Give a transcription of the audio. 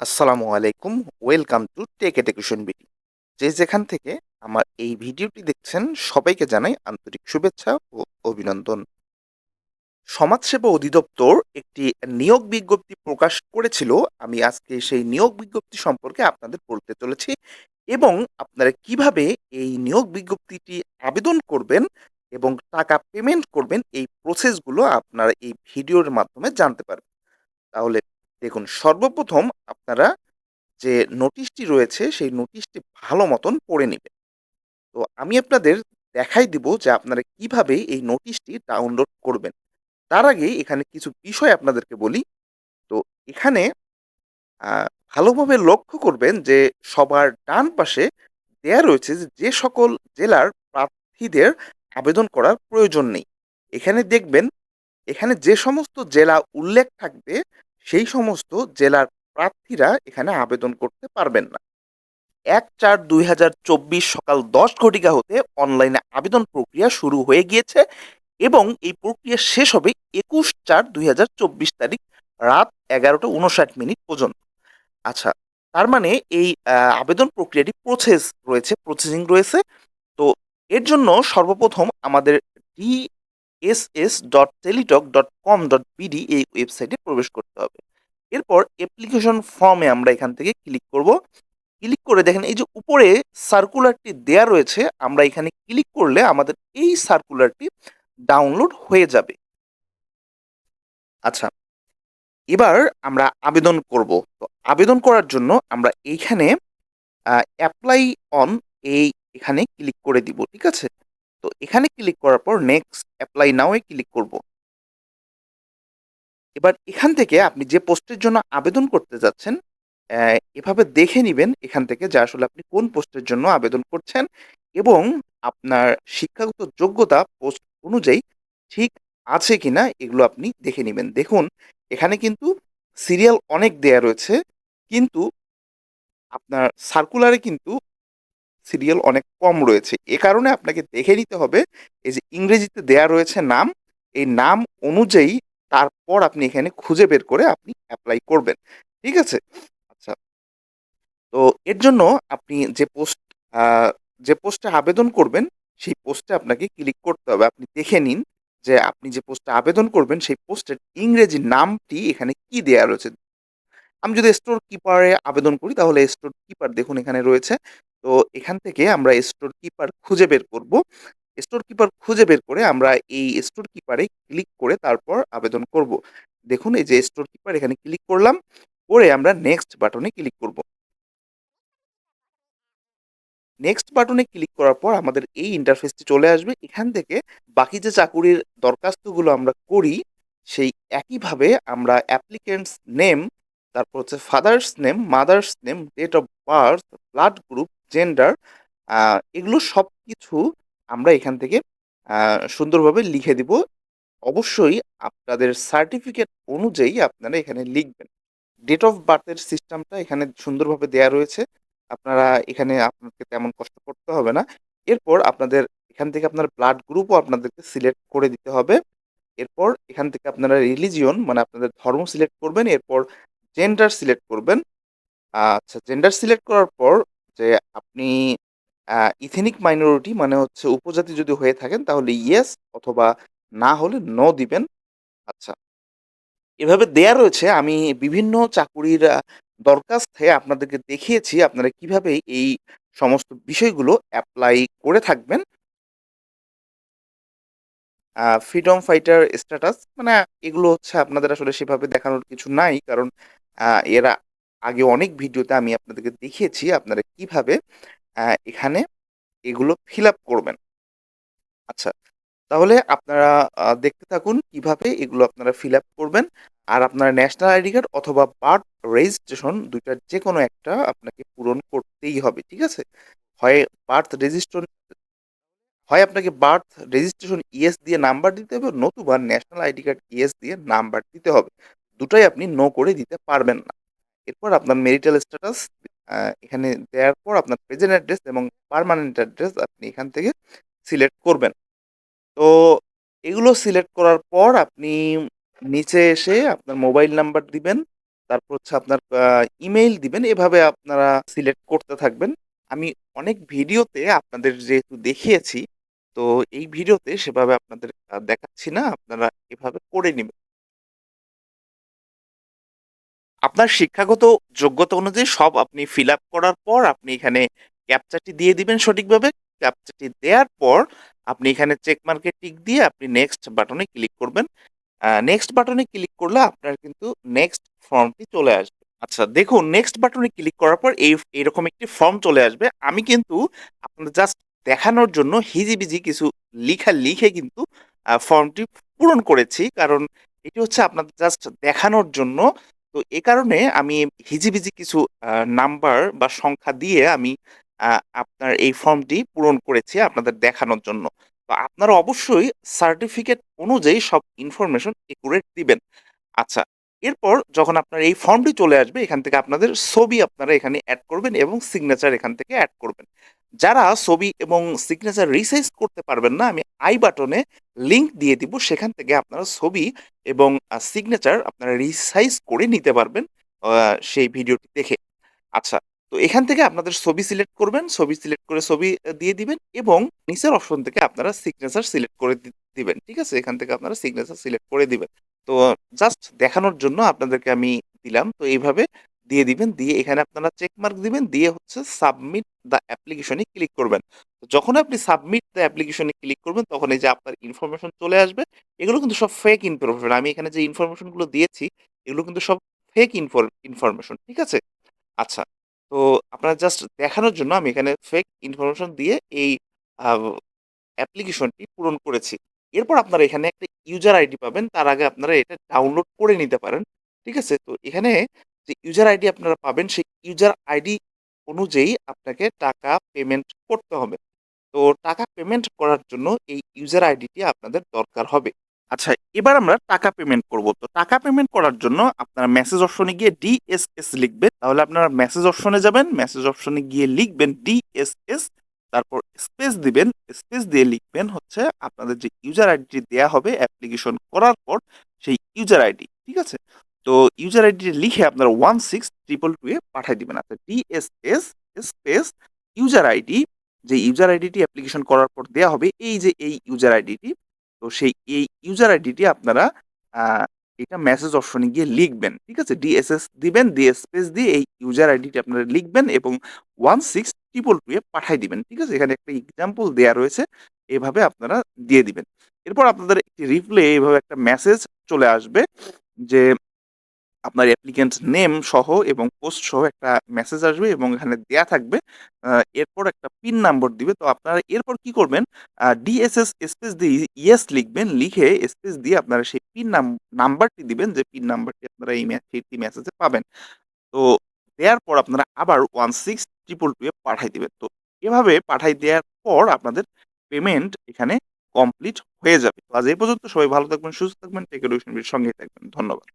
আসসালামু আলাইকুম, welcome to Tech Education BD যে যেখান থেকে আমার এই ভিডিওটি দেখছেন, সবাইকে জানাই আন্তরিক শুভেচ্ছা ও অভিনন্দন। সমাজসেবা অধিদপ্তর একটি নিয়োগ বিজ্ঞপ্তি প্রকাশ করেছিল। আমি আজকে সেই নিয়োগ বিজ্ঞপ্তি সম্পর্কে আপনাদের বলতে চলেছি এবং আপনারা কীভাবে এই নিয়োগ বিজ্ঞপ্তিটি আবেদন করবেন এবং টাকা পেমেন্ট করবেন, এই প্রসেসগুলো আপনারা এই ভিডিওর মাধ্যমে জানতে পারবেন। তাহলে দেখুন, সর্বপ্রথম আপনারা যে নোটিশটি রয়েছে, সেই নোটিশটি ভালো মতন পড়ে নেবেন। তো আমি আপনাদের দেখাই দিব যে আপনারা কীভাবে এই নোটিশটি ডাউনলোড করবেন। তার আগে এখানে কিছু বিষয় আপনাদেরকে বলি। তো এখানে ভালোভাবে লক্ষ্য করবেন যে সবার ডান পাশে দেয়া রয়েছে যে সকল জেলার প্রার্থীদের আবেদন করার প্রয়োজন নেই। এখানে দেখবেন, এখানে যে সমস্ত জেলা উল্লেখ থাকবে সেই সমস্ত জেলার প্রার্থীরা এখানে আবেদন করতে পারবেন না। এক চার দুই হাজার চব্বিশ সকাল দশ ঘটিকা হতে অনলাইনে আবেদন প্রক্রিয়া শুরু হয়ে গিয়েছে এবং এই প্রক্রিয়া শেষ হবে একুশ চার দুই হাজার চব্বিশ তারিখ রাত এগারোটা উনষাট মিনিট পর্যন্ত। আচ্ছা তার মানে এই আবেদন প্রক্রিয়াটি প্রসেস রয়েছে প্রসেসিং রয়েছে। তো এর জন্য সর্বপ্রথম আমাদের D S S dot Teletalk dot com dot BD এই ওয়েবসাইটে প্রবেশ করতে হবে। এরপর অ্যাপ্লিকেশন ফর্মে আমরা এখান থেকে ক্লিক করব। ক্লিক করে দেখেন এই যে উপরে সার্কুলারটি দেয়া রয়েছে, আমরা এখানে ক্লিক করলে আমাদের এই সার্কুলারটি ডাউনলোড হয়ে যাবে। আচ্ছা এবার আমরা আবেদন করব। তো আবেদন করার জন্য আমরা এইখানে অ্যাপ্লাই অন এই এখানে ক্লিক করে দিব, ঠিক আছে? তো এখানে ক্লিক করার পর নেক্সট অ্যাপ্লাই নাও এ ক্লিক করব। এবার এখান থেকে আপনি যে পোস্টের জন্য আবেদন করতে যাচ্ছেন এভাবে দেখে নেবেন এখান থেকে যে আসলে আপনি কোন পোস্টের জন্য আবেদন করছেন এবং আপনার শিক্ষাগত যোগ্যতা পোস্ট অনুযায়ী ঠিক আছে কিনা এগুলো আপনি দেখে নেবেন। দেখুন, এখানে কিন্তু সিরিয়াল অনেক দেয়া রয়েছে, কিন্তু আপনার সার্কুলারে কিন্তু সিরিয়াল অনেক কম রয়েছে। এ কারণে আপনাকে দেখে নিতে হবে, এই যে ইংরেজিতে দেয়া রয়েছে নাম, এই নাম অনুযায়ী তারপর আপনি এখানে খুঁজে বের করে আপনি অ্যাপ্লাই করবেন। ঠিক আছে? আচ্ছা। তো এর জন্য আপনি যে পোস্ট যে পোস্টে আবেদন করবেন, সেই পোস্টে আপনাকে ক্লিক করতে হবে। আপনি দেখে নিন যে আপনি যে পোস্টে আবেদন করবেন, সেই পোস্টের ইংরেজি নামটি এখানে কি দেয়া রয়েছে। আমি যদি স্টোর কিপারে আবেদন করি, তাহলে স্টোর কিপার দেখুন এখানে রয়েছে। তো এখান থেকে আমরা স্টোর কিপার খুঁজে বের করব। স্টোর কিপার খুঁজে বের করে আমরা এই স্টোর কিপারে ক্লিক করে তারপর আবেদন করব। দেখুন, এই যে স্টোর কিপার এখানে ক্লিক করলাম। করে আমরা নেক্সট বাটনে ক্লিক করব। নেক্সট বাটনে ক্লিক করার পর আমাদের এই ইন্টারফেসটি চলে আসবে। এখান থেকে বাকি যে চাকুরির দরখাস্তগুলো আমরা করি, সেই একইভাবে আমরা অ্যাপ্লিকেন্টস নেম তারপর হচ্ছে father's name mother's name date of birth blood group gender এগুলো সব কিছু আমরা এখান থেকে সুন্দরভাবে লিখে দিব। অবশ্যই আপনাদের সার্টিফিকেট অনুযায়ী আপনারা এখানে লিখবেন। ডেট অফ বার্থের সিস্টেমটা এখানে সুন্দরভাবে দেয়া রয়েছে। আপনারা এখানে আপনাকে তেমন কষ্ট করতে হবে না। এরপর আপনাদের, এখান থেকে আপনার ব্লাড গ্রুপও আপনাদেরকে সিলেক্ট করে দিতে হবে। এরপর এখান থেকে আপনারা রিলিজিয়ন মানে আপনাদের ধর্ম সিলেক্ট করবেন। এরপর জেন্ডার সিলেক্ট করবেন। আচ্ছা জেন্ডার সিলেক্ট করার পর যে আপনি ইথেনিক মাইনরিটি মানে হচ্ছে উপজাতি যদি হয়ে থাকেন তাহলে ইয়েস অথবা না হলে নো দিবেন। আচ্ছা। এভাবে দেয়া রয়েছে। আমি বিভিন্ন চাকুরির দরখাস্তে আপনাদেরকে দেখিয়েছি। আপনারা কীভাবে এই সমস্ত বিষয়গুলো অ্যাপ্লাই করে থাকবেন। ফ্রিডম ফাইটার স্ট্যাটাস মানে এগুলো হচ্ছে আপনাদের আসলে সেভাবে দেখানোর কিছু নাই। কারণ এরা আগে অনেক ভিডিওতে আমি আপনাদেরকে দেখিয়েছি আপনারা কীভাবে এখানে এগুলো ফিল আপ করবেন। আচ্ছা তাহলে আপনারা দেখতে থাকুন কীভাবে এগুলো আপনারা ফিল আপ করবেন। আর আপনার ন্যাশনাল আইডি কার্ড অথবা বার্থ রেজিস্ট্রেশন দুইটার যে কোনো একটা আপনাকে পূরণ করতেই হবে, ঠিক আছে? হয় বার্থ রেজিস্ট্রেশন, হয় আপনাকে বার্থ রেজিস্ট্রেশন ইএস দিয়ে নাম্বার দিতে হবে, নতুবা ন্যাশনাল আইডি কার্ড ইএস দিয়ে নাম্বার দিতে হবে। দুটাই আপনি নো করে দিতে পারবেন না। এরপর আপনার মেরিটাল স্ট্যাটাস এখানে দেওয়ার পর আপনার প্রেজেন্ট অ্যাড্রেস এবং পার্মানেন্ট অ্যাড্রেস আপনি এখান থেকে সিলেক্ট করবেন তো এগুলো সিলেক্ট করার পর আপনি নিচে এসে আপনার মোবাইল নাম্বার দিবেন তারপর হচ্ছে আপনার ইমেইল দিবেন। এভাবে আপনারা সিলেক্ট করতে থাকবেন। আমি অনেক ভিডিওতে আপনাদের যেহেতু দেখিয়েছি, তো এই ভিডিওতে সেভাবে আপনাদের দেখাচ্ছি না। আপনারা এভাবে করে নিবেন। আপনার শিক্ষাগত যোগ্যতা অনুযায়ী সব আপনি ফিল আপ করার পর আপনি এখানে ক্যাপচাটি দিয়ে দিবেন সঠিকভাবে। ক্যাপচাটি দেওয়ার পর আপনি এখানে চেক মার্কে টিক দিয়ে আপনি নেক্সট বাটনে ক্লিক করবেন। নেক্সট বাটনে ক্লিক করলে আপনার কিন্তু নেক্সট ফর্মটি চলে আসবে। আচ্ছা দেখুন নেক্সট বাটনে ক্লিক করার পর এই এরকম একটি ফর্ম চলে আসবে। আমি কিন্তু আপনাদের জাস্ট দেখানোর জন্য হিজিবিজি কিছু লিখা, লিখে কিন্তু ফর্মটি পূরণ করেছি। কারণ এটি হচ্ছে আপনাদের জাস্ট দেখানোর জন্য। তো এ কারণে আমি হিজিবিজি কিছু নাম্বার বা সংখ্যা দিয়ে আমি আপনার এই ফর্মটি পূরণ করেছি আপনাদের দেখানোর জন্য। তো আপনারা অবশ্যই সার্টিফিকেট অনুযায়ী সব ইনফরমেশন একুরেট দিবেন। আচ্ছা, এরপর যখন আপনার এই ফর্মটি চলে আসবে এখান থেকে আপনাদের ছবি আপনারা এখানে অ্যাড করবেন এবং সিগনেচার এখান থেকে অ্যাড করবেন। যারা ছবি এবং সিগনেচার রিসাইজ করতে পারবেন না, আমি আই বাটনে লিংক দিয়ে দিব। সেখান থেকে আপনারা ছবি এবং সিগনেচার আপনারা রিসাইজ করে নিতে পারবেন সেই ভিডিওটি দেখে। আচ্ছা, তো এখান থেকে আপনাদের ছবি সিলেক্ট করবেন। ছবি সিলেক্ট করে ছবি দিয়ে দিবেন এবং নিচের অপশন থেকে আপনারা সিগনেচার সিলেক্ট করে দিবেন। ঠিক আছে? এখান থেকে আপনারা সিগনেচার সিলেক্ট করে দিবেন। তো জাস্ট দেখানোর জন্য আপনাদেরকে আমি দিলাম। তো এইভাবে দিয়ে দিবেন। দিয়ে এখানে আপনারা চেক মার্ক দিবেন। দিয়ে হচ্ছে সাবমিট দ্য অ্যাপ্লিকেশন ক্লিক করবেন। যখন আপনি সাবমিট দ্য অ্যাপ্লিকেশনে ক্লিক করবেন তখন এই যে আপনার ইনফরমেশন চলে আসবে। এগুলো কিন্তু সব ফেক ইনফরমেশন। আমি এখানে যে ইনফরমেশনগুলো দিয়েছি এগুলো কিন্তু সব ফেক ইনফর ইনফরমেশন। ঠিক আছে? আচ্ছা, তো আপনার জাস্ট দেখানোর জন্য আমি এখানে ফেক ইনফরমেশন দিয়ে এই অ্যাপ্লিকেশনটি পূরণ করেছি। এরপর আপনারা এখানে একটা ইউজার আইডি পাবেন। তার আগে আপনারা এটা ডাউনলোড করে নিতে পারেন। ঠিক আছে? তো এখানে যে ইউজার আইডি আপনারা পাবেন সেই ইউজার আইডি অনুযায়ী আপনাকে টাকা পেমেন্ট করতে হবে। তো টাকা পেমেন্ট করার জন্য এই ইউজার আইডিটি আপনাদের দরকার হবে। আচ্ছা, এবার আমরা টাকা পেমেন্ট করব। তো টাকা পেমেন্ট করার জন্য আপনারা মেসেজ অপশনে গিয়ে ডিএসএস লিখবেন। তাহলে আপনারা মেসেজ অপশনে যাবেন। মেসেজ অপশনে গিয়ে লিখবেন ডিএসএস তারপর স্পেস দিবেন। স্পেস দিয়ে লিখবেন হচ্ছে আপনাদের যে ইউজার আইডিটি দেয়া হবে অ্যাপ্লিকেশন করার পর সেই ইউজার আইডি। ঠিক আছে? তো ইউজার আইডিটি লিখে আপনারা 16222 এ পাঠায় দিবেন। আচ্ছা ডিএসএস স্পেস ইউজার আইডি যে ইউজার আইডিটি অ্যাপ্লিকেশন করার পর দেওয়া হবে এই যে এই ইউজার আইডিটি। তো সেই এই ইউজার আইডিটি আপনারা এটা মেসেজ অপশনে গিয়ে লিখবেন। ঠিক আছে? ডিএসএস দিবেন, দিয়ে স্পেস দিয়ে এই ইউজার আইডিটি আপনারা লিখবেন এবং 16222 এ পাঠায় দিবেন। ঠিক আছে? এখানে একটা এক্সাম্পল দেয়া রয়েছে। এভাবে আপনারা দিয়ে দিবেন। এরপর আপনাদের একটি রিপ্লে এভাবে একটা মেসেজ চলে আসবে যে আপনার অ্যাপ্লিকেন্ট নেম সহ এবং পোস্ট সহ একটা মেসেজ আসবে এবং এখানে দেয়া থাকবে। এরপর একটা পিন নাম্বার দিবে। তো আপনারা এরপর কি করবেন? ডিএসএস স্পেস দিয়ে ইয়েস লিখবেন। লিখে স্পেস দিয়ে আপনারা সেই পিন নাম নাম্বারটি দিবেন যে পিন নাম্বারটি আপনারা এই সেইটি মেসেজে পাবেন। তো দেওয়ার পর আপনারা আবার 16222 এ পাঠায় দিবেন। তো এভাবে পাঠায় দেওয়ার পর আপনাদের পেমেন্ট এখানে কমপ্লিট হয়ে যাবে। তো আজ এই পর্যন্ত সবাই ভালো থাকবেন, সুস্থ থাকবেন, টেক সঙ্গেই থাকবেন। ধন্যবাদ।